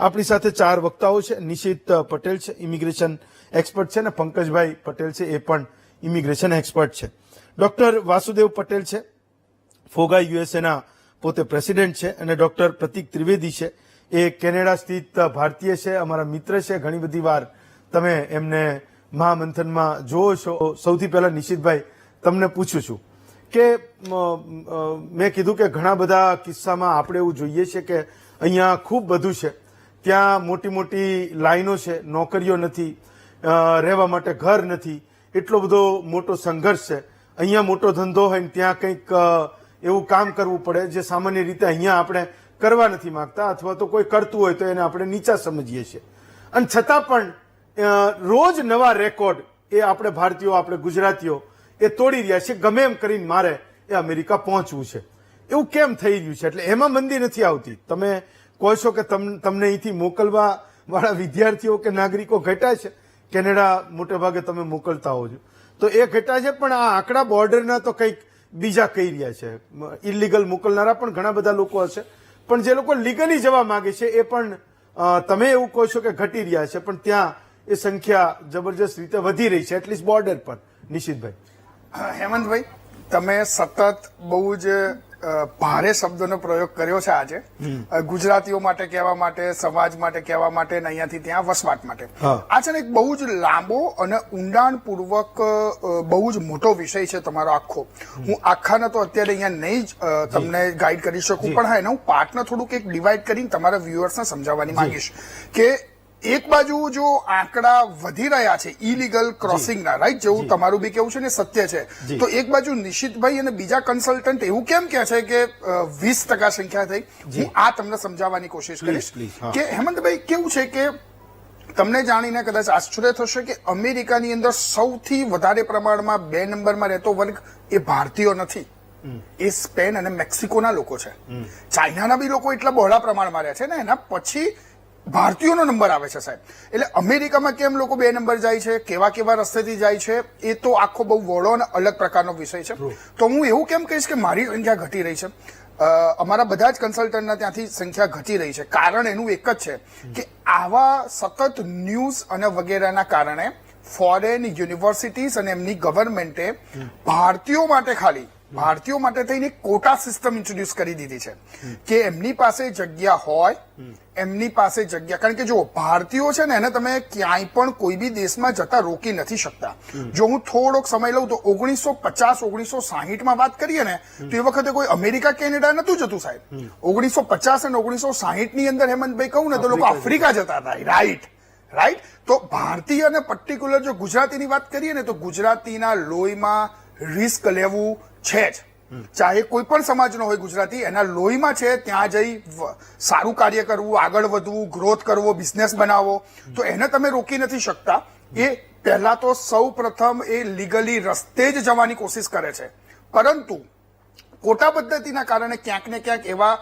આપણી સાથે ચાર વક્તાઓ છે. નિશિત પટેલ છે, ઇમિગ્રેશન એક્સપર્ટ છે અને પંકજભાઈ પટેલ છે એ પણ ઇમિગ્રેશન એક્સપર્ટ છે. ડોક્ટર વાસુદેવ પટેલ છે. ફોગા યુએસએના પોતે પ્રેસિડેન્ટ છે અને ડોક્ટર પ્રતિક ત્રિવેદી છે. એ કેનેડા સ્થિત ભારતીય છે, અમારા મિત્ર છે. ઘણી બધી વાર તમે એમને મહામંથનમાં જોવો છો. સૌથી પહેલા નિશિતભાઈ, તમને પૂછું છું કે મેં કીધું કે ઘણા બધા કિસ્સામાં આપણે એવું જોઈએ છે કે અહીંયા ખૂબ બધું છે. ત્યાં મોટી મોટી લાઈનો છે, નોકરીઓ નથી રહેવા માટે ઘર નથી. એટલો બધો મોટો સંઘર્ષ છે. અહીંયા મોટો ધંધો હોય ને ત્યાં કંઈક એવું કામ કરવું પડે જે સામાન્ય રીતે અહીંયા આપણે કરવા નથી માંગતા અથવા તો કોઈ કરતું હોય તો એને આપણે નીચા સમજીએ છીએ. અને છતાં પણ રોજ નવા રેકોર્ડ એ આપણે ભારતીયો, આપણે ગુજરાતીઓ એ તોડી રહ્યા છે ગમે એમ કરીને મારે એ અમેરિકા પહોંચવું છે. એવું કેમ થઈ રહ્યું છે? એટલે એમાં મંદી નથી આવતી. તમે કહો છો કે તમ- તમને અહીંથી મોકલવા વાળા વિદ્યાર્થીઓ કે નાગરિકો ઘટ્યા છે? કેનેડા મોટે ભાગે તમે મોકલતા હો છો. તો એ ઘટ્યા છે, પણ આ આંકડા બોર્ડરના તો કંઈક બીજા કહી રહ્યા છે. ઇલીગલ મોકલનારા પણ ઘણા બધા લોકો હશે. પણ જે લોકો લીગલી જવા માગે છે, એ પણ તમે એવું કહો છો કે ઘટી રહ્યા છે, પણ ત્યાં એ સંખ્યા જબરજસ્ત રીતે વધી રહી છે, એટલીસ્ટ બોર્ડર પર. નિશિતભાઈ. હેમંતભાઈ, તમે સતત બહુ જ ભારે શબ્દોનો પ્રયોગ કર્યો છે આજે. ગુજરાતીઓ માટે કહેવા માટે સમાજ માટે કહેવા માટે અને અહીંયાથી ત્યાં વસવાટ માટે. આ છે ને એક બહુ જ લાંબો અને ઊંડાણપૂર્વક બહુ જ મોટો વિષય છે તમારો આખો. હું આખાને તો અત્યારે અહીંયા નહીં જ તમને ગાઈડ કરી શકું પણ હા એના હું પાર્ટને થોડુંક એક ડિવાઈડ કરીને તમારા વ્યુઅર્સને સમજાવવાની માંગીશ કે એક બાજુ જો આંકડા વધી રહ્યા છે ઇલીગલ ક્રોસિંગના રાઈટ જેવું તમારું બી કેવું છે ને સત્ય છે. તો એક બાજુ નિશિતભાઈ અને બીજા કન્સલ્ટન્ટ એવું કેમ કે છે કે વીસ ટકા સંખ્યા થઈ? હું આ તમને સમજાવવાની કોશિશ કરીશ કે હેમંતભાઈ કેવું છે કે તમને જાણીને કદાચ આશ્ચર્ય થશે કે અમેરિકાની અંદર સૌથી વધારે પ્રમાણમાં બે નંબરમાં રહેતો વર્ગ એ ભારતીયો નથી. એ સ્પેન અને મેક્સિકોના લોકો છે. ચાઇનાના બી લોકો એટલા બહોળા પ્રમાણમાં રહે છે ને એના પછી ભારતીયોનો નંબર આવે છે સાહેબ. એટલે અમેરિકામાં કેમ લોકો બે નંબર જાય છે કેવા કેવા રસ્તેથી જાય છે એ તો આખો બહુ વળો અને અલગ પ્રકારનો વિષય છે. તો હું એવું કેમ કહીશ કે મારી સંખ્યા ઘટી રહી છે. અમારા બધા જ કન્સલ્ટન્ટના ત્યાંથી સંખ્યા ઘટી રહી છે. કારણ એનું એક જ છે કે આવા સતત ન્યૂઝ અને વગેરેના કારણે ફોરેન યુનિવર્સિટીઝ અને એમની ગવર્મેન્ટે ભારતીયો માટે ખાલી ભારતીયો માટે થઈને કોટા સિસ્ટમ ઇન્ટ્રોડ્યુસ કરી દીધી છે. કે એમની પાસે જગ્યા હોય એમની પાસે જગ્યા કારણ કે જો ભારતીયો છે ને એને તમે ક્યાંય પણ કોઈ બી દેશમાં જતા રોકી નથી શકતા. જો હું થોડોક સમય લઉં તો ઓગણીસો પચાસ ઓગણીસો સાહીઠમાં વાત કરીએ ને તો એ વખતે કોઈ અમેરિકા કેનેડા નતું જતું સાહેબ. ઓગણીસો પચાસ અને ઓગણીસો સાહીઠની અંદર હેમંતભાઈ કહું ને તો લોકો આફ્રિકા જતા હતા. રાઈટ રાઈટ તો ભારતીય અને પર્ટિક્યુલર જો ગુજરાતીની વાત કરીએ ને તો ગુજરાતીના લોહીમાં રિસ્ક લેવું છે જ. ચાહે કોઈ પણ સમાજનો હોય ગુજરાતી, એના લોહીમાં છે, ત્યાં જઈ સારું કાર્ય કરવું, આગળ વધવું ગ્રોથ કરવો બિઝનેસ બનાવવો, તો એને તમે રોકી નથી શકતા. એ પહેલા તો સૌ પ્રથમ એ લીગલી રસ્તે જ જવાની કોશિશ કરે છે. પરંતુ કોટા પદ્ધતિના કારણે ક્યાંક ને ક્યાંક એવા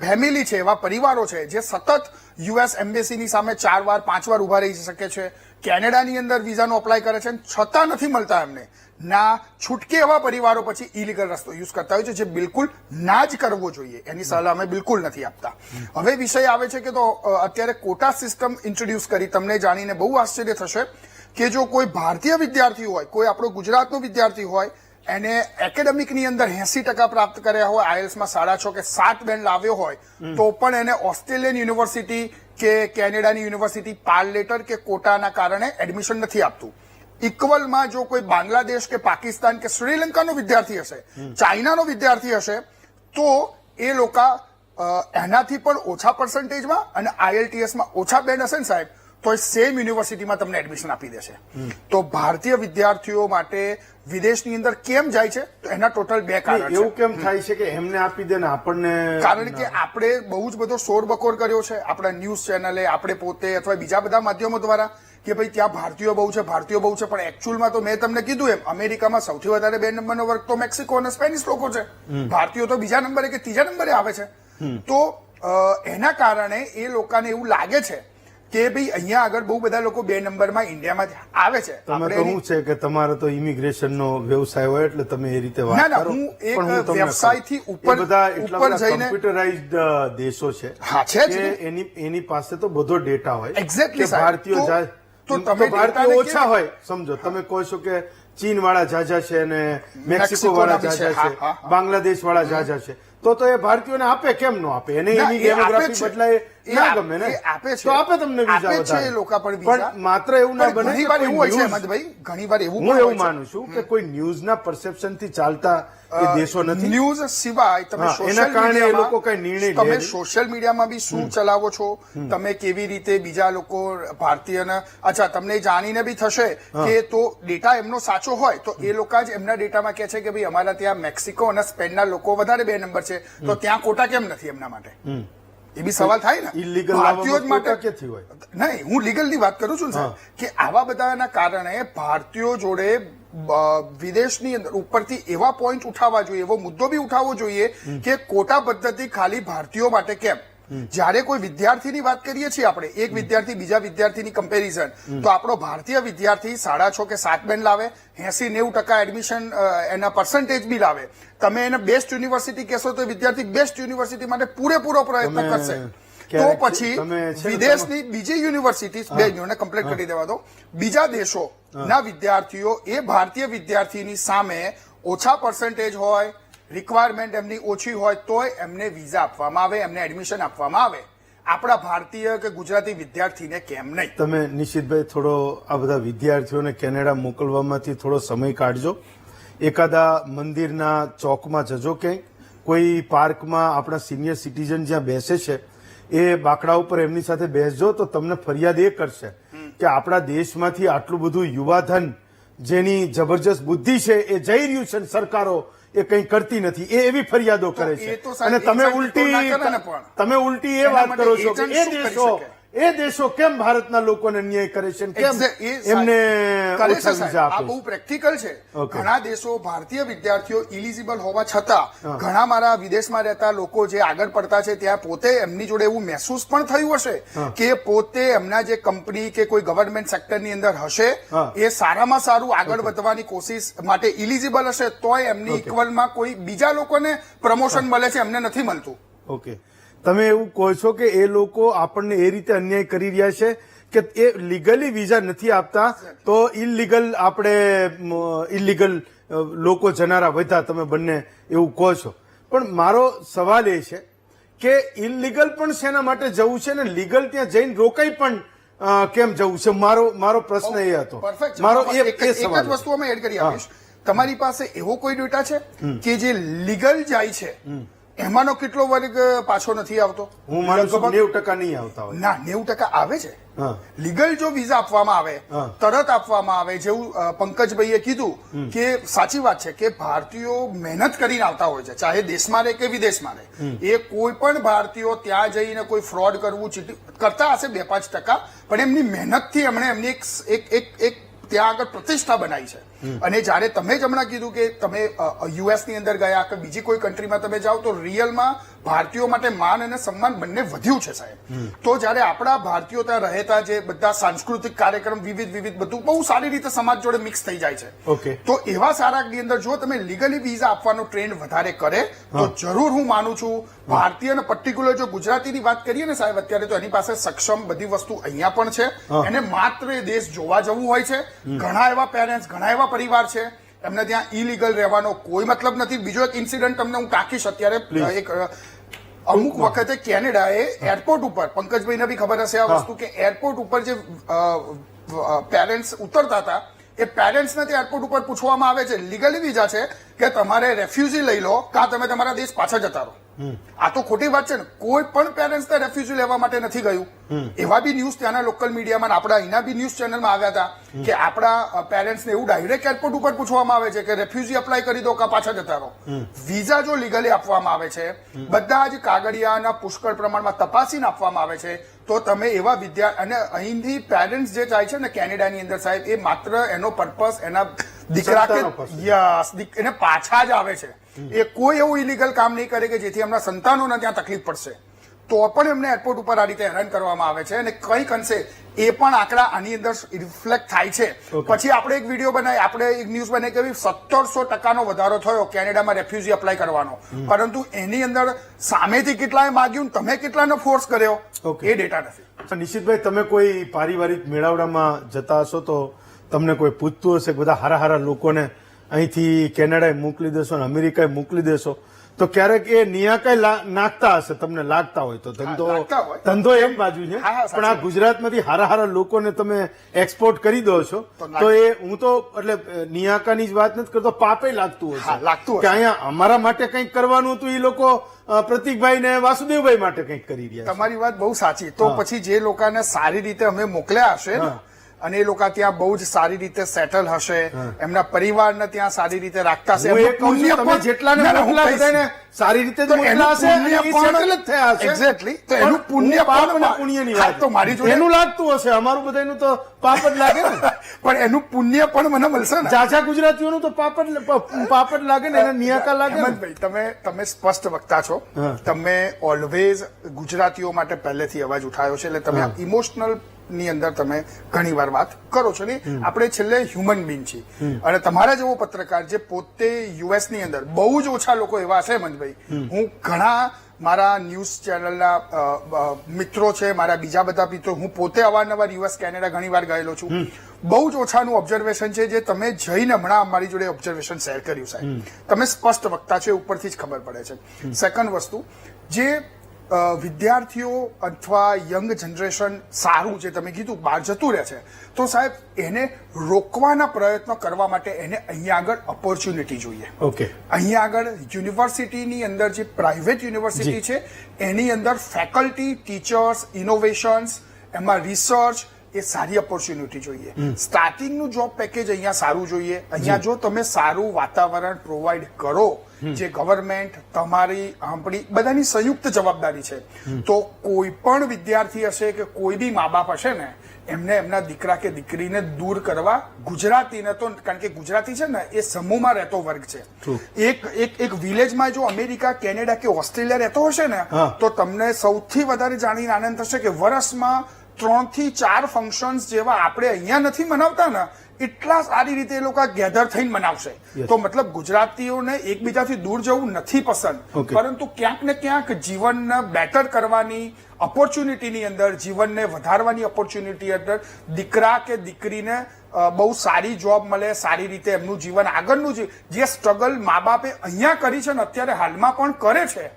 ફેમિલી છે, એવા પરિવારો છે, જે સતત યુએસ એમ્બેસીની સામે ચાર વાર, પાંચ વાર ઊભા રહી શકે છે. કેનેડાની અંદર વિઝાનો અપ્લાય કરે છે છતાં નથી મળતા એમને. ના છૂટકે એવા પરિવારો પછી ઇલીગલ રસ્તો યુઝ કરતા હોય છે જે બિલકુલ ના જ કરવો જોઈએ. એની સલાહ અમે બિલકુલ નથી આપતા. હવે વિષય આવે છે કે તો અત્યારે કોટા સિસ્ટમ ઇન્ટ્રોડ્યુસ કરી. તમને જાણીને બહુ આશ્ચર્ય થશે કે જો કોઈ ભારતીય વિદ્યાર્થી હોય કોઈ આપણો ગુજરાતનો વિદ્યાર્થી હોય એને એકેડેમિકની અંદર એસી ટકા પ્રાપ્ત કર્યા હોય આઈએલ્સમાં સાડા છ કે સાત બેન્ડ લાવ્યો હોય તો પણ એને ઓસ્ટ્રેલિયન યુનિવર્સિટી કે કેનેડાની યુનિવર્સિટી પાર લેટર કે કોટાના કારણે એડમિશન નથી આપતું. ઇક્વલમાં જો કોઈ બાંગ્લાદેશ કે પાકિસ્તાન કે શ્રીલંકાનો વિદ્યાર્થી હશે ચાઇનાનો વિદ્યાર્થી હશે તો એ લોકો એનાથી પણ ઓછા પર્સન્ટેજમાં અને આઈએલટીએસમાં ઓછા બેન્ડ હશે ને સાહેબ તો એ સેમ યુનિવર્સિટીમાં તમને એડમિશન આપી દેશે. તો ભારતીય વિદ્યાર્થીઓ માટે વિદેશની અંદર કેમ જાય છે? તો એના ટોટલ બે કારણ એવું કેમ થાય છે કે એમને આપી દે ને આપણને કારણ કે આપણે બહુ જ બધો શોર બકોર કર્યો છે. આપણા ન્યૂઝ ચેનલે આપણે પોતે અથવા બીજા બધા માધ્યમો દ્વારા કે ભાઈ ત્યાં ભારતીયો બહુ છે ભારતીયો બહુ છે પણ એકચ્યુઅલમાં તો મેં તમને કીધું એમ અમેરિકામાં સૌથી વધારે બે નંબરનો વર્ગ તો મેક્સિકો અને સ્પેનિશ લોકો છે. ભારતીયો તો બીજા નંબરે કે ત્રીજા નંબરે આવે છે. તો એના કારણે એ લોકોને એવું લાગે છે કે ભાઈ અહીંયા આગળ બહુ બધા લોકો બે નંબરમાં ઇન્ડિયામાં આવે છે. તમે તો શું છે કે તમારો તો ઇમિગ્રેશન નો વ્યવસાય હોય એટલે તમે એ રીતે વાત ના, કરો હું એક પણ હું વ્યવસાયથી ઉપર- બધા ઉપર જઈને- કમ્પ્યુટરાઇઝડ દેશો છે હા, છે. એની એની પાસે તો બધો ડેટા હોય એક્ઝેક્ટલી ભારતીયો જાય તો તમે ભારતીય ઓછા હોય. સમજો તમે કહો છો કે ચીન વાળા ઝાઝા છે અને મેક્સિકો વાળા ઝાઝા છે. બાંગ્લાદેશ વાળા ઝાઝા છે. તો તો એ ભારતીયોને આપે કેમ નો આપે? એને એની ડેમોગ્રાફી બદલાય ના ગમે ને. આપે છે. તો આપે તમને વિઝા આપે છે એ લોકો પણ વિઝા. પણ માત્ર એવું ના બને ઘણી વાર એવું હોય છે હેમંતભાઈ ઘણી વાર એવું હું એવું માનું છું કે કોઈ ન્યૂઝના પરસેપ્શનથી ચાલતા એ દેશો નથી. ન્યૂઝ સિવાય તમે સોશિયલ એના કારણે એ મીડિયામાં લોકો કઈ નિર્ણય તમે સોશિયલ મીડિયામાં બી શું ચલાવો છો? તમે કેવી રીતે બીજા લોકો ભારતીયના અચ્છા તમને જાણીને બી થશે કે તો ડેટા એમનો સાચો હોય તો એ લોકો જ એમના ડેટામાં કહે છે કે ભાઈ અમારા ત્યાં મેક્સિકો અને સ્પેનના લોકો વધારે બે નંબર છે. તો ત્યાં કોટા કેમ નથી એમના માટે? એ બી સવાલ થાય ને. ઇલીગલ ભારતીયો જ માટે ક્યાંથી હોય? નહીં હું લીગલની વાત કરું છું ને સાહેબ કે આવા બધાના કારણે ભારતીયો જોડે વિદેશની અંદર ઉપરથી એવા પોઈન્ટ ઉઠાવવા જોઈએ એવો મુદ્દો બી ઉઠાવવો જોઈએ કે કોટા પદ્ધતિ ખાલી ભારતીયો માટે કેમ? જ્યારે કોઈ વિદ્યાર્થીની વાત કરીએ છીએ આપણે એક વિદ્યાર્થી બીજા વિદ્યાર્થીની કમ્પેરિઝન તો આપણો ભારતીય વિદ્યાર્થી સાડા છ કે સાત બેન લાવે એસી નેવું ટકા એડમિશન એના પર્સન્ટેજ બી લાવે. તમે એને બેસ્ટ યુનિવર્સિટી કહેશો તો વિદ્યાર્થી બેસ્ટ યુનિવર્સિટી માટે પૂરેપૂરો પ્રયત્ન કરશે. તો પછી વિદેશની બીજી યુનિવર્સિટી બે કમ્પ્લીટ કરી દેવા દો. બીજા દેશો ના વિદ્યાર્થીઓ એ ભારતીય વિદ્યાર્થીની સામે ઓછા પર્સન્ટેજ હોય રિક્વાયરમેન્ટ એમની ઓછી હોય તોય એમને વિઝા આપવામાં આવે, એમને એડમિશન આપવામાં આવે. આપણા ભારતીય કે ગુજરાતી વિદ્યાર્થીને કેમ નહીં? તમે નિશિતભાઈ, થોડો આ બધા વિદ્યાર્થીઓને કેનેડા મોકલવામાંથી થોડો સમય કાઢજો. એકાદા મંદિરના ચોકમાં જજો કે કોઈ પાર્કમાં આપણા સિનિયર સિટીઝન જ્યાં બેસે છે, એ બાકડા ઉપર એમની સાથે બેસજો તો તમને ફરિયાદ એ કરશે કે આપણા દેશમાંથી આટલું બધું યુવાધન જેની જબરજસ્ત બુદ્ધિ છે એ જઈ રહ્યું છે સરકારો એ કંઈ કરતી નથી એ એવી ફરિયાદો કરે છે અને તમે ઉલટી. તમે ઉલટી એ વાત કરો છો કે એ દેશો? એ દેશો કેમ ભારતના લોકોને ન્યાય કરે છે કેમ એમને આ બહુ પ્રેક્ટિકલ છે. ઘણા દેશો ભારતીય વિદ્યાર્થીઓ ઇલિજિબલ હોવા છતાં ઘણા મારા વિદેશમાં રહેતા લોકો જે આગળ પડતા છે ત્યાં પોતે એમની જોડે એવું મહેસૂસ પણ થયું હશે કે પોતે એમના જે કંપની કે કોઈ ગવર્મેન્ટ સેક્ટરની અંદર હશે એ સારામાં સારું આગળ વધવાની કોશિશ માટે ઇલિજિબલ હશે તોય એમની ઇક્વલમાં કોઈ બીજા લોકોને પ્રમોશન મળે છે એમને નથી મળતું. ઓકે તમે એવું કહો છો કે એ લોકો આપણને એ રીતે અન્યાય કરી રહ્યા છે કે એ લીગલી વિઝા નથી આપતા તો ઇલીગલ આપણે ઇલીગલ લોકો જનારા વધ્યા તમે બંને એવું કહો છો. પણ મારો સવાલ એ છે કે ઇલીગલ પણ શેના માટે જવું છે ને લીગલ ત્યાં જઈને રોકાઈ પણ કેમ જવું છે? મારો મારો પ્રશ્ન એ હતો. મારો એ એક જ વસ્તુ અમે એડ કરી આપીશ. તમારી પાસે એવો કોઈ ડેટા છે કે જે લીગલ જાય છે? એમાંનો કેટલો વર્ગ પાછો નથી આવતો? હું માનું છું નેવું ટકા નહીં આવતા હોય. ના નેવું ટકા આવે છે. લીગલ જો વિઝા આપવામાં આવે તરત આપવામાં આવે જેવું પંકજભાઈએ કીધું કે સાચી વાત છે કે ભારતીયો મહેનત કરીને આવતા હોય છે ચાહે દેશમાં રહે કે વિદેશમાં રહે. એ કોઈ પણ ભારતીયો ત્યાં જઈને કોઈ ફ્રોડ કરવું કરતા હશે બે પાંચ ટકા પણ એમની મહેનતથી એમણે એમની એક એક એક ત્યાં આગળ પ્રતિષ્ઠા બનાવી છે. અને જ્યારે તમે જ હમણાં કીધું કે તમે યુએસની અંદર ગયા કે બીજી કોઈ કન્ટ્રીમાં તમે જાઓ તો રિયલમાં ભારતીયો માટે માન અને સન્માન બંને વધ્યું છે સાહેબ. તો જ્યારે આપણા ભારતીયો ત્યાં રહેતા જે બધા સાંસ્કૃતિક કાર્યક્રમ વિવિધ વિવિધ બધું બહુ સારી રીતે સમાજ જોડે મિક્સ થઈ જાય છે. તો એવા સારાની અંદર જો તમે લીગલી વિઝા આપવાનો ટ્રેન્ડ વધારે કરે તો જરૂર હું માનું છું ભારતીય અને પર્ટિક્યુલર જો ગુજરાતીની વાત કરીએ ને સાહેબ અત્યારે તો એની પાસે સક્ષમ બધી વસ્તુ અહીંયા પણ છે. એને માત્ર એ દેશ જોવા જવું હોય છે. ઘણા એવા પેરેન્ટ્સ ઘણા એવા પરિવાર છે એમને ત્યાં ઇલીગલ રહેવાનો કોઈ મતલબ નથી. બીજો એક ઇન્સિડન્ટ તમને હું ટાંકીશ અત્યારે. એક અમુક વખતે કેનેડાએ એરપોર્ટ ઉપર પંકજભાઈને બી ખબર હશે આ વસ્તુ કે એરપોર્ટ ઉપર જે પેરેન્ટ્સ ઉતરતા હતા એ પેરેન્ટ્સને તે એરપોર્ટ ઉપર પૂછવામાં આવે છે લીગલી વિઝા છે કે તમારે રેફ્યુઝી લઈ લો કાં તમે તમારા દેશ પાછા જતા રહો. આ તો ખોટી વાત છે ને. કોઈ પણ પેરેન્ટ્સ રેફ્યુઝી લેવા માટે નથી ગયું. એવા બી ન્યૂઝ ત્યાંના લોકલ મીડિયામાં આપણા અહીંના બી ન્યૂઝ ચેનલમાં આવ્યા હતા કે આપણા પેરેન્ટ્સને એવું ડાયરેક્ટ એરપોર્ટ ઉપર પૂછવામાં આવે છે કે રેફ્યુજી અપ્લાય કરી દો કે પાછા જતા રહો. વિઝા જો લીગલી આપવામાં આવે છે બધા જ કાગળિયાના પુષ્કળ પ્રમાણમાં તપાસીને આપવામાં આવે છે તો તમે એવા વિદ્યા અને અહીંથી પેરેન્ટ્સ જે જાય છે ને કેનેડાની અંદર સાહેબ એ માત્ર એનો પર્પસ એના દીકરા કે યસ એને પાછા જ આવે છે. એ કોઈ એવું ઇલીગલ કામ નહીં કરે કે જેથી એમના સંતાનોને ત્યાં તકલીફ પડશે. તો પણ એમને એરપોર્ટ ઉપર આ રીતે હેરાન કરવામાં આવે છે અને કંઈક અંશે એ પણ આંકડા આની અંદર રિફ્લેક્ટ થાય છે. પછી આપણે એક વીડિયો બનાવી આપણે એક ન્યૂઝ બનાવી કે સત્તરસો ટકાનો વધારો થયો કેનેડામાં રેફ્યુઝી અપ્લાય કરવાનો. પરંતુ એની અંદર સામેથી કેટલાએ માગ્યું તમે કેટલાનો ફોર્સ કર્યો. એ ડેટા નથી. નિશિતભાઈ તમે કોઈ પારિવારિક મેળાવડામાં જતા હશો તો તમને કોઈ પૂછતું હશે? બધા હારા હારા લોકોને અહીંથી કેનેડાએ મોકલી દેશો અને અમેરિકાએ મોકલી દેશો. તો ક્યારેક એ નિયાકાય નાખતા હશે તમને લાગતા હોય તો. ધંધો ધંધો એમ બાજુ છે. પણ આ. ગુજરાતમાંથી હારા હારા લોકોને તમે એક્સપોર્ટ કરી દો છો તો એ હું તો એટલે નિયાકાની જ વાત નથી કરતો પાપે લાગતું હોય લાગતું કે અહીંયા અમારા માટે કંઈક કરવાનું હતું એ લોકો પ્રતિકભાઈ ને વાસુદેવભાઈ માટે કંઈક કરી રહ્યા તમારી વાત બહુ સાચી. તો પછી જે લોકોને સારી રીતે અમે મોકલ્યા હશે ને. અને એ લોકો ત્યાં બહુ જ સારી રીતે સેટલ હશે. એમના પરિવારને ત્યાં સારી રીતે રાખતા હશે. પુણ્ય પણ- જેટલાને. બધાને સારી રીતે જ તો એનું હશે પુણ્ય એ જ થયા હશે. Exactly. તો એનું પુણ્ય હું પાપ અને પુણ્યની વાત તો મારી જોડે- એનું લાગતું હશે. અમારું બધાનું તો પાપ જ લાગે ને. પણ એનું પુણ્ય પણ મને મળશે ને. જાજા ગુજરાતીઓનું તો પાપ જ પાપ જ લાગે ને. એને નિયાકા લાગે ને. ભાઈ તમે તમે સ્પષ્ટ વક્તા છો. તમે ઓલવેઝ ગુજરાતીઓ માટે પહેલેથી અવાજ ઉઠાયો છે. એટલે તમે ઇમોશનલ ની અંદર તમે ઘણી વાર વાત કરો છો ને? આપણે છેલ્લે હ્યુમન બિંગ છીએ. અને તમારા જેવો પત્રકાર જે પોતે યુએસની અંદર બહુ જ ઓછા લોકો એવા છે હેમંતભાઈ હું ઘણા મારા ન્યૂઝ ચેનલના મિત્રો છે મારા બીજા બધા મિત્રો હું પોતે અવારનવાર યુએસ કેનેડા ઘણી વાર ગયેલો છું. બહુ જ ઓછાનું ઓબ્ઝર્વેશન છે જે તમે જઈને હમણાં અમારી જોડે ઓબ્ઝર્વેશન શેર કર્યું સાહેબ. તમે સ્પષ્ટ વક્તા છે ઉપરથી જ ખબર પડે છે. સેકન્ડ વસ્તુ જે વિદ્યાર્થીઓ અથવા યંગ જનરેશન સારું જે તમે કીધું બહાર જતું રહે છે. તો સાહેબ એને રોકવાના પ્રયત્નો કરવા માટે એને અહીંયા આગળ ઓપોર્ચ્યુનિટી જોઈએ. ઓકે. અહીંયા આગળ યુનિવર્સિટીની અંદર જે પ્રાઇવેટ યુનિવર્સિટી છે એની અંદર ફેકલ્ટી ટીચર્સ ઇનોવેશન્સ એમાં રિસર્ચ એ સારી ઓપોર્ચ્યુનિટી જોઈએ. સ્ટાર્ટિંગનું જોબ પેકેજ અહીંયા સારું જોઈએ. અહીંયા જો તમે સારું વાતાવરણ પ્રોવાઈડ કરો જે ગવર્મેન્ટ તમારી આપણી બધાની સંયુક્ત જવાબદારી છે. તો કોઈ પણ વિદ્યાર્થી હશે કે કોઈ બી મા બાપ હશે ને એમને એમના દીકરા કે દીકરીને દૂર કરવા ગુજરાતીને તો કારણ કે ગુજરાતી છે ને એ સમૂહમાં રહેતો વર્ગ છે. એક એક એક વિલેજમાં જો અમેરિકા કેનેડા કે ઓસ્ટ્રેલિયા રહેતો હશે ને તો તમને સૌથી વધારે જાણીને આનંદ થશે કે વર્ષમાં ત્રણથી ચાર ફંક્શન્સ જેવા આપણે અહીંયા નથી મનાવતા ને એટલા સારી રીતે એ લોકો ગેધર થઈને મનાવશે. તો મતલબ ગુજરાતીઓને એકબીજાથી દૂર જવું નથી પસંદ. પરંતુ ક્યાંક ને ક્યાંક જીવનને બેટર કરવાની ઓપોર્ચ્યુનિટીની અંદર જીવનને વધારવાની ઓપોર્ચ્યુનિટી અંદર દીકરા કે દીકરીને બહુ સારી જોબ મળે સારી રીતે એમનું જીવન આગળનું જે જે સ્ટ્રગલ મા બાપે અહીંયા કરી છે ને અત્યારે હાલમાં પણ કરે છે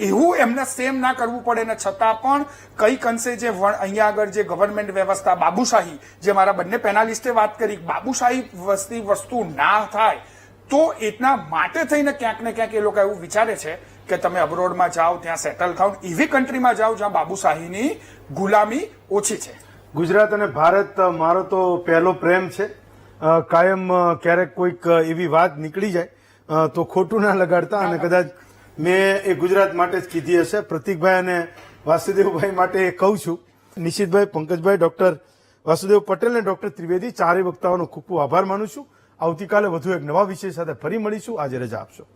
એવું એમને સેમ ના કરવું પડે ને છતાં પણ કંઈક અંશે જે અહીંયા આગળ જે ગવર્મેન્ટ વ્યવસ્થા બાબુશાહી જે મારા બંને પેનાલિસ્ટે વાત કરી બાબુશાહી વસ્તી વસ્તુ ના થાય તો એટલા માટે થઈને ક્યાંક ને ક્યાંક એ લોકો એવું વિચારે છે કે તમે અબ્રોડમાં જાઓ ત્યાં સેટલ થાઓ એવી કન્ટ્રીમાં જાઓ જ્યાં બાબુશાહીની ગુલામી ઓછી છે. ગુજરાત અને ભારત મારો તો પહેલો પ્રેમ છે. કાયમ ક્યારેક કોઈક એવી વાત નીકળી જાય તો ખોટું ના લગાડતા અને કદાચ મેં એ ગુજરાત માટે જ કીધી હશે. પ્રતિકભાઈ અને વાસુદેવભાઈ માટે એ કહું છું. નિશિતભાઈ, પંકજભાઈ, ડૉક્ટર વાસુદેવ પટેલ અને ડૉક્ટર ત્રિવેદી ચારેય વક્તાઓનો ખૂબ ખૂબ આભાર માનું છું. આવતીકાલે વધુ એક નવા વિષય સાથે ફરી મળીશું. આજે રજા આપશો.